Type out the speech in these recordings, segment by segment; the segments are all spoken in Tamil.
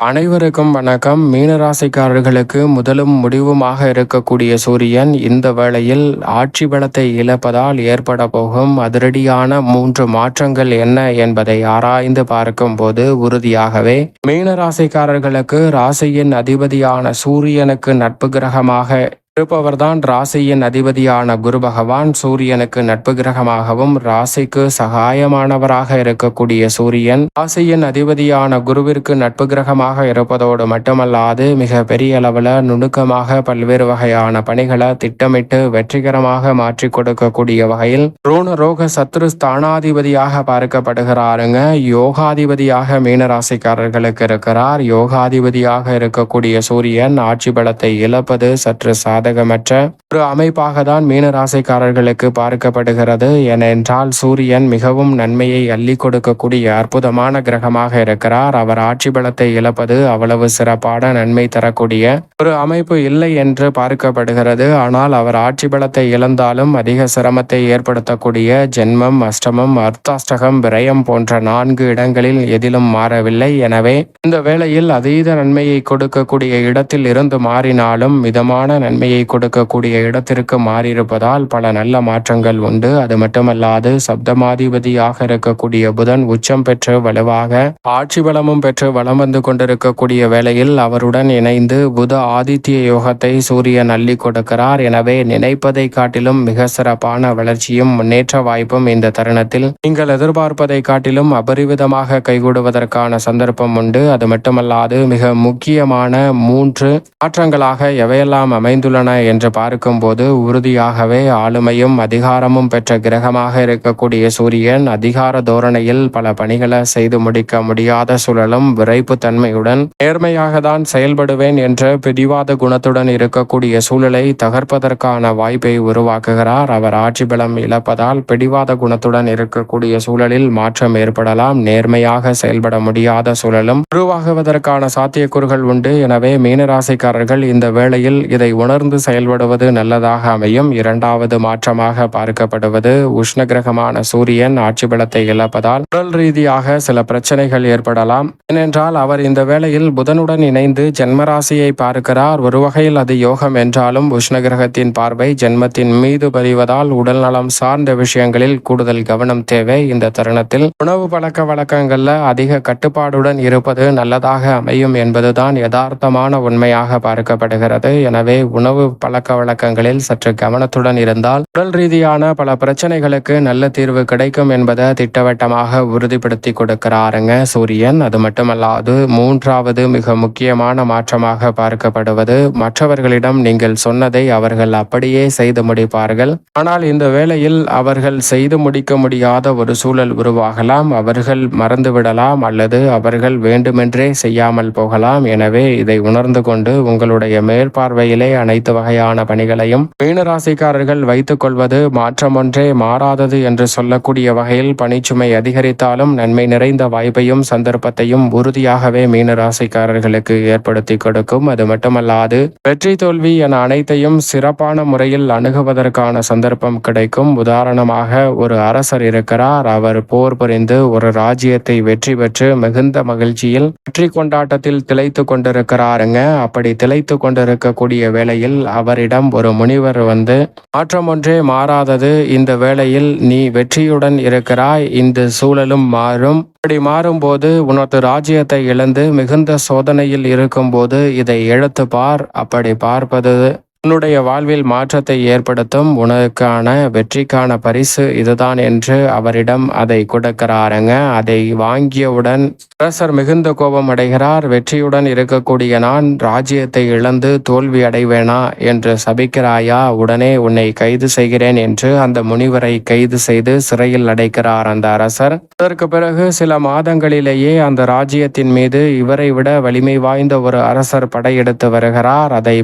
அனைவருக்கும் வணக்கம். மீனராசிக்காரர்களுக்கு முதலும் முடிவுமாக இருக்கக்கூடிய சூரியன் இந்த வேளையில் ஆட்சி பலத்தை இழப்பதால் ஏற்பட போகும் அதிரடியான மூன்று மாற்றங்கள் என்ன என்பதை ஆராய்ந்து பார்க்கும்போது உறுதியாகவே மீனராசிக்காரர்களுக்கு ராசியின் அதிபதியான சூரியனுக்கு நட்பு கிரகமாக இருப்பவர்தான் ராசியின் அதிபதியான குரு பகவான். சூரியனுக்கு நட்பு கிரகமாகவும் ராசிக்கு சகாயமானவராக இருக்கக்கூடிய சூரியன் ராசியின் அதிபதியான குருவிற்கு நட்பு கிரகமாக இருப்பதோடு மட்டுமல்லாது மிக பெரிய அளவில் நுணுக்கமாக பல்வேறு வகையான பணிகளை திட்டமிட்டு வெற்றிகரமாக மாற்றி கொடுக்கக்கூடிய வகையில் ரோண ரோக சத்ரு ஸ்தானாதிபதியாக பார்க்கப்படுகிறாருங்க. யோகாதிபதியாக மீனராசிக்காரர்களுக்கு இருக்கிறார். யோகாதிபதியாக இருக்கக்கூடிய சூரியன் ஆட்சி பலத்தை இழப்பது சற்று சாத சாதகமற்ற ஒரு அமைப்பாக தான் மீனராசிக்காரர்களுக்கு பார்க்கப்படுகிறது. ஏனென்றால் சூரியன் மிகவும் நன்மையை அள்ளி கொடுக்கக்கூடிய அற்புதமான கிரகமாக இருக்கிறார். அவர் ஆட்சி பலத்தை இழப்பது அவ்வளவு சிறப்பான நன்மை தரக்கூடிய ஒரு அமைப்பு இல்லை என்று பார்க்கப்படுகிறது. ஆனால் அவர் ஆட்சி பலத்தை இழந்தாலும் அதிக சிரமத்தை ஏற்படுத்தக்கூடிய ஜென்மம் அஷ்டமம் அர்த்தாஷ்டகம் விரயம் போன்ற நான்கு இடங்களில் எதிலும் மாறவில்லை. எனவே இந்த வேளையில் அதீத நன்மையை கொடுக்கக்கூடிய இடத்தில் இருந்து மாறினாலும் மிதமான நன்மை வேதனையை கொடுக்கக்கூடிய இடத்திற்கு மாறியிருப்பதால் பல நல்ல மாற்றங்கள் உண்டு. அது மட்டுமல்லாது சப்தமாதிபதியாக இருக்கக்கூடிய புதன் உச்சம் பெற்று வலுவாக ஆட்சி பலமும் பெற்று வளம் வந்து கொண்டிருக்கக்கூடிய வேளையில் அவருடன் இணைந்து புத ஆதித்ய யோகத்தை சூரியன் அள்ளி கொடுக்கிறார். எனவே நினைப்பதை காட்டிலும் மிக சிறப்பான வளர்ச்சியும் முன்னேற்ற வாய்ப்பும் இந்த தருணத்தில். நீங்கள் எதிர்பார்ப்பதை காட்டிலும் அபரிவிதமாக கைகூடுவதற்கான சந்தர்ப்பம் உண்டு. அது மட்டுமல்லாது மிக முக்கியமான மூன்று மாற்றங்களாக எவையெல்லாம் அமைந்துள்ள உள்ளன என்று பார்க்கும்போது உறுதியாகவே ஆளுமையும் அதிகாரமும் பெற்ற கிரகமாக இருக்கக்கூடிய சூரியன் அதிகார தோரணையில் பல பணிகளை செய்து முடிக்க முடியாத சூழலும் விரைப்பு தன்மையுடன் நேர்மையாக தான் செயல்படுவேன் என்ற பிடிவாத குணத்துடன் இருக்கக்கூடிய சூழலை தகர்ப்பதற்கான வாய்ப்பை உருவாக்குகிறார். அவர் ஆட்சி பலம் இழப்பதால் பிடிவாத குணத்துடன் இருக்கக்கூடிய சூழலில் மாற்றம் ஏற்படலாம். நேர்மையாக செயல்பட முடியாத சூழலும் உருவாகுவதற்கான சாத்தியக்கூறுகள் உண்டு. எனவே மீனராசிக்காரர்கள் இந்த வேளையில் இதை உணர்ந்து செயல்படுவது நல்லதாக அமையும். இரண்டாவது மாற்றமாக பார்க்கப்படுவது உஷ்ண கிரகமான சூரியன் ஆட்சி பலத்தை இழப்பதால் உடல் ரீதியாக சில பிரச்சனைகள் ஏற்படலாம். ஏனென்றால் அவர் இந்த வேளையில் புதனுடன் இணைந்து ஜென்மராசியை பார்க்கிறார். ஒரு வகையில் அது யோகம் என்றாலும் உஷ்ண கிரகத்தின் பார்வை ஜென்மத்தின் மீது பதிவதால் உடல் நலம் சார்ந்த விஷயங்களில் கூடுதல் கவனம் தேவை. இந்த தருணத்தில் உணவு பழக்க வழக்கங்கள்ல அதிக கட்டுப்பாடுடன் இருப்பது நல்லதாக அமையும் என்பதுதான் யதார்த்தமான உண்மையாக பார்க்கப்படுகிறது. எனவே உணவு பழக்க வழக்கங்களில் சற்று கவனத்துடன் இருந்தால் உடல் ரீதியான பல பிரச்சனைகளுக்கு நல்ல தீர்வு கிடைக்கும் என்பதை திட்டவட்டமாக உறுதிப்படுத்தி கொடுக்கிறாருங்க சூரியன். அது மட்டுமல்லாது மூன்றாவது மிக முக்கியமான மாற்றமாக பார்க்கப்படுவது மற்றவர்களிடம் நீங்கள் சொன்னதை அவர்கள் அப்படியே செய்து முடிப்பார்கள். ஆனால் இந்த வேளையில் அவர்கள் செய்து முடிக்க முடியாத ஒரு சூழல் உருவாகலாம். அவர்கள் மறந்துவிடலாம் அல்லது அவர்கள் வேண்டுமென்றே செய்யாமல் போகலாம். எனவே இதை உணர்ந்து கொண்டு உங்களுடைய மேற்பார்வையிலே அனைத்து வகையான பணிகளையும் மீனராசிக்காரர்கள் வைத்துக் கொள்வது மாற்றம் ஒன்றே மாறாதது என்று சொல்லக்கூடிய வகையில் பணிச்சுமை அதிகரித்தாலும் நன்மை நிறைந்த வாய்ப்பையும் சந்தர்ப்பத்தையும் உறுதியாகவே மீனராசிக்காரர்களுக்கு ஏற்படுத்தி கொடுக்கும். அது மட்டுமல்லாது வெற்றி தோல்வி என அனைத்தையும் சிறப்பான முறையில் அணுகுவதற்கான சந்தர்ப்பம் கிடைக்கும். உதாரணமாக ஒரு அரசர் இருக்கிறார். அவர் போர் புரிந்து ஒரு ராஜ்யத்தை வெற்றி பெற்று மிகுந்த மகிழ்ச்சியில் வெற்றி கொண்டாட்டத்தில் திளைத்து கொண்டிருக்கிறாருங்க. அப்படி திளைத்து கொண்டிருக்கக்கூடிய வேளையில் அவரிடம் ஒரு முனிவர் வந்து மாற்றமொன்றே மாறாதது. இந்த வேளையில் நீ வெற்றியுடன் இருக்கிறாய். இந்த சூழலும் மாறும். அப்படி மாறும்போது உனது ராஜ்யத்தை இழந்து மிகுந்த சோதனையில் இருக்கும்போது இதை எழுத்து பார். அப்படி பார்ப்பது உன்னுடைய வாழ்வில் மாற்றத்தை ஏற்படுத்தும் உனக்கான வெற்றிக்கான பரிசு இதுதான் என்று அவரிடம் அதை கொடுக்கிறாருங்க. அதை வாங்கியவுடன் அரசர் மிகுந்த கோபம் அடைகிறார். வெற்றியுடன் இருக்கக்கூடிய நான் ராஜ்யத்தை இழந்து தோல்வி அடைவேனா என்று சபிக்கிறாயா? உடனே உன்னை கைது செய்கிறேன் என்று அந்த முனிவரை கைது செய்து சிறையில் அடைக்கிறார் அந்த அரசர். அதற்கு பிறகு சில மாதங்களிலேயே அந்த ராஜ்யத்தின் மீது இவரை விட வலிமை வாய்ந்த ஒரு அரசர் படையெடுத்து வருகிறார். அதை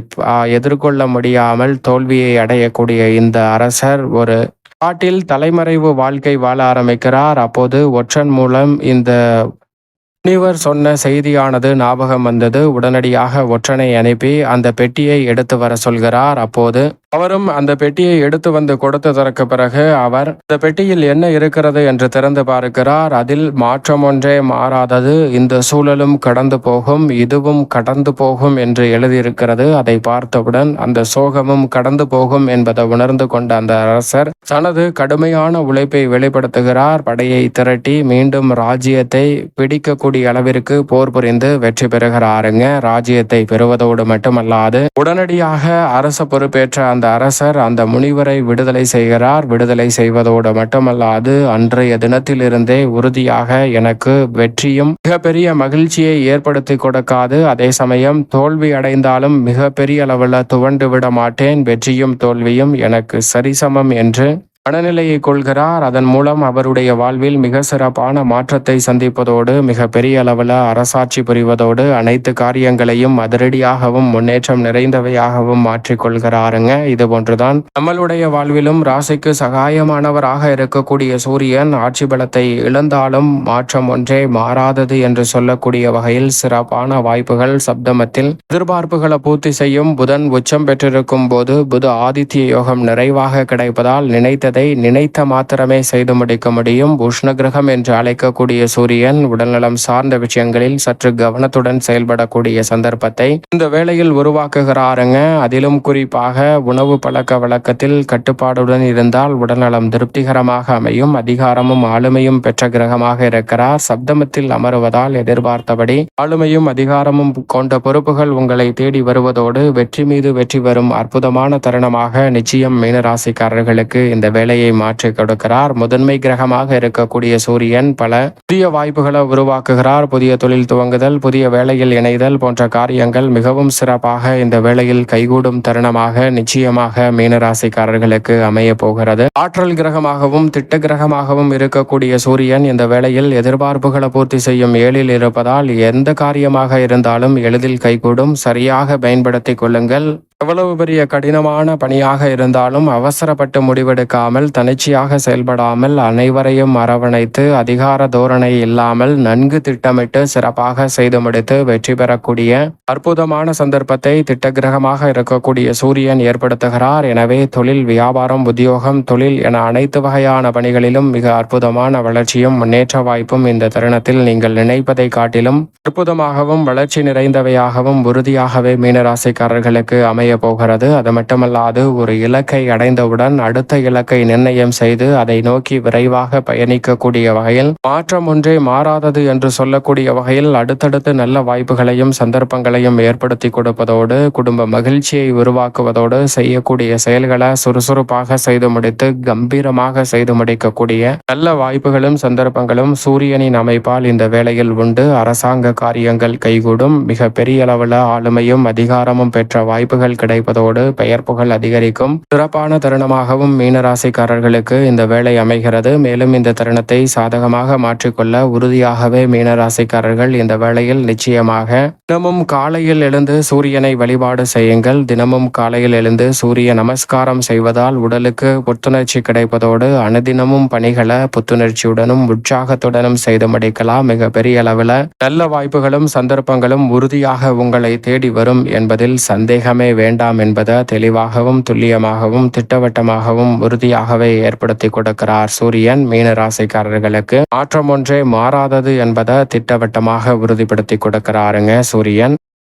எதிர்கொள்ள முடியாமல் தோல்வியை அடையக்கூடிய இந்த அரசர் ஒரு காட்டில் தலைமறைவு வாழ்க்கை வாழ ஆரம்பிக்கிறார். அப்போது ஒற்றன் மூலம் இந்த முனிவர் சொன்ன செய்தியானது ஞாபகம் வந்தது. உடனடியாக ஒற்றனை அனுப்பி அந்த பெட்டியை எடுத்து வர சொல்கிறார். அப்போது அவரும் அந்த பெட்டியை எடுத்து வந்து கொடுத்ததற்கு பிறகு அவர் இந்த பெட்டியில் என்ன இருக்கிறது? என்று திறந்து பார்க்கிறார். அதில் மாற்றம் ஒன்றே மாறாதது இந்த சூழலும் கடந்து போகும் இதுவும் கடந்து போகும் என்று எழுதியிருக்கிறது. அதை பார்த்தவுடன் அந்த சோகமும் கடந்து போகும் என்பதை உணர்ந்து கொண்ட அந்த அரசர் தனது கடுமையான உழைப்பை வெளிப்படுத்துகிறார். படையை திரட்டி மீண்டும் ராஜ்யத்தை பிடிக்கக்கூடிய அளவிற்கு போர் புரிந்து வெற்றி பெறுகிறாருங்க. ராஜ்யத்தை பெறுவதோடு மட்டுமல்லாது உடனடியாக அரச பொறுப்பேற்ற அந்த அரசர் அந்த முனிவரை விடுதலை செய்கிறார். விடுதலை செய்வதோடு மட்டுமல்லாது அன்றைய தினத்திலிருந்தே உறுதியாக எனக்கு வெற்றியும் மிகப்பெரிய மகிழ்ச்சியை ஏற்படுத்தி கொடுக்காது. அதே சமயம் தோல்வி அடைந்தாலும் மிகப்பெரிய அளவில் துவண்டு விட மாட்டேன். வெற்றியும் தோல்வியும் எனக்கு சரிசமம் என்று மனநிலையை கொள்கிறார். அதன் மூலம் அவருடைய வாழ்வில் மிக சிறப்பான மாற்றத்தை சந்திப்பதோடு மிக பெரிய அளவில் அரசாட்சி புரிவதோடு அனைத்து காரியங்களையும் அதிரடியாகவும் முன்னேற்றம் நிறைந்தவையாகவும் மாற்றிக்கொள்கிறாருங்க இது போன்றுதான் நம்மளுடைய வாழ்விலும் ராசிக்கு சகாயமானவராக இருக்கக்கூடிய சூரியன் ஆட்சி பலத்தை இழந்தாலும் மாற்றம் ஒன்றே மாறாதது என்று சொல்லக்கூடிய வகையில் சிறப்பான வாய்ப்புகள் சப்தமத்தில் எதிர்பார்ப்புகளை பூர்த்தி செய்யும் புதன் உச்சம் பெற்றிருக்கும் போது புது ஆதித்ய யோகம் நிறைவாக கிடைப்பதால் நினைத்த நினைத்ததை நினைத்த மாத்திரமே செய்து முடிக்க முடியும். உஷ்ண கிரகம் என்று அழைக்கக்கூடிய சூரியன் உடல்நலம் சார்ந்த விஷயங்களில் சற்று கவனத்துடன் செயல்படக்கூடிய சந்தர்ப்பத்தை இந்த வேளையில் உருவாக்குகிறாருங்க. அதிலும் குறிப்பாக உணவு பழக்க வழக்கத்தில் கட்டுப்பாடுடன் இருந்தால் உடல்நலம் திருப்திகரமாக அமையும். அதிகாரமும் ஆளுமையும் பெற்ற கிரகமாக இருக்கிறார். சப்தமத்தில் அமருவதால் எதிர்பார்த்தபடி ஆளுமையும் அதிகாரமும் கொண்ட பொறுப்புகள் உங்களை தேடி வருவதோடு வெற்றி மீது வெற்றி வரும் அற்புதமான தருணமாக நிச்சயம் மீனராசிக்காரர்களுக்கு இந்த வேலை வேலையை மாற்றி கொடுக்கிறார். முதன்மை கிரகமாக இருக்கக்கூடிய சூரியன் பல புதிய வாய்ப்புகளை உருவாக்குகிறார். புதிய தொழில் துவங்குதல் புதிய வேலையில் இணைதல் போன்ற காரியங்கள் மிகவும் சிறப்பாக இந்த வேளையில் கைகூடும் தருணமாக நிச்சயமாக மீனராசிக்காரர்களுக்கு அமைய போகிறது. ஆற்றல் கிரகமாகவும் திட்ட கிரகமாகவும் இருக்கக்கூடிய சூரியன் இந்த வேளையில் எதிர்பார்ப்புகளை பூர்த்தி செய்யும் ஏழில் இருப்பதால் எந்த காரியமாக இருந்தாலும் எளிதில் கைகூடும். சரியாக பயன்படுத்திக் கொள்ளுங்கள். எவ்வளவு பெரிய கடினமான பணியாக இருந்தாலும் அவசரப்பட்டு முடிவெடுக்காமல் தனிச்சையாக செயல்படாமல் அனைவரையும் அரவணைத்து அதிகார தோரணை இல்லாமல் நன்கு திட்டமிட்டு சிறப்பாக செய்து முடித்து வெற்றி பெறக்கூடிய அற்புதமான சந்தர்ப்பத்தை திட்டகிரகமாக இருக்கக்கூடிய சூரியன் ஏற்படுத்துகிறார். எனவே தொழில் வியாபாரம் உத்தியோகம் தொழில் என அனைத்து வகையான பணிகளிலும் மிக அற்புதமான வளர்ச்சியும் முன்னேற்ற வாய்ப்பும் இந்த தருணத்தில் நீங்கள் நினைப்பதை காட்டிலும் அற்புதமாகவும் வளர்ச்சி நிறைந்தவையாகவும் உறுதியாகவே மீனராசிக்காரர்களுக்கு அமைய போகிறது. அது மட்டுமல்லாது ஒரு இலக்கை அடைந்தவுடன் அடுத்த இலக்கை நிர்ணயம் செய்து அதை நோக்கி விரைவாக பயணிக்கக்கூடிய வகையில் மாற்றம் ஒன்றே மாறாதது என்று சொல்லக்கூடிய வகையில் அடுத்தடுத்து நல்ல வாய்ப்புகளையும் சந்தர்ப்பங்களையும் ஏற்படுத்தி கொடுப்பதோடு குடும்ப மகிழ்ச்சியை உருவாக்குவதோடு செய்யக்கூடிய செயல்களை சுறுசுறுப்பாக செய்து முடித்து கம்பீரமாக செய்து முடிக்கக்கூடிய நல்ல வாய்ப்புகளும் சந்தர்ப்பங்களும் சூரியனின் அமைப்பால் இந்த வேளையில் உண்டு. அரசாங்க காரியங்கள் கைகூடும். மிக பெரிய அளவில் ஆளுமையும் அதிகாரமும் பெற்ற வாய்ப்புகள் கிடைப்பதோடு பெயர் புகழ் அதிகரிக்கும். சிறப்பான தருணமாகவும் மீனராசிக்காரர்களுக்கு இந்த வேலை அமைகிறது. மேலும் இந்த தருணத்தை சாதகமாக மாற்றிக்கொள்ள உறுதியாகவே மீனராசிக்காரர்கள் இந்த வேளையில் நிச்சயமாக தினமும் காலையில் எழுந்து சூரியனை வழிபாடு செய்யுங்கள். தினமும் காலையில் எழுந்து சூரிய நமஸ்காரம் செய்வதால் உடலுக்கு புத்துணர்ச்சி கிடைப்பதோடு அனுதினமும் பணிகளை புத்துணர்ச்சியுடனும் உற்சாகத்துடனும் செய்து முடிக்கலாம். மிக பெரிய அளவில் நல்ல வாய்ப்புகளும் சந்தர்ப்பங்களும் உறுதியாக உங்களை தேடி வரும் என்பதில் சந்தேகமே வேண்டாம் என்பதை தெளிவாகவும் துல்லியமாகவும் திட்டவட்டமாகவும் உறுதியாகவே ஏற்படுத்தி கொடுக்கிறார் சூரியன் மீன ராசிக்காரர்களுக்கு. மாற்றம் ஒன்றே மாறாதது என்பதை திட்டவட்டமாக உறுதிப்படுத்தி கொடுக்கிறாருங்க சூரியன்.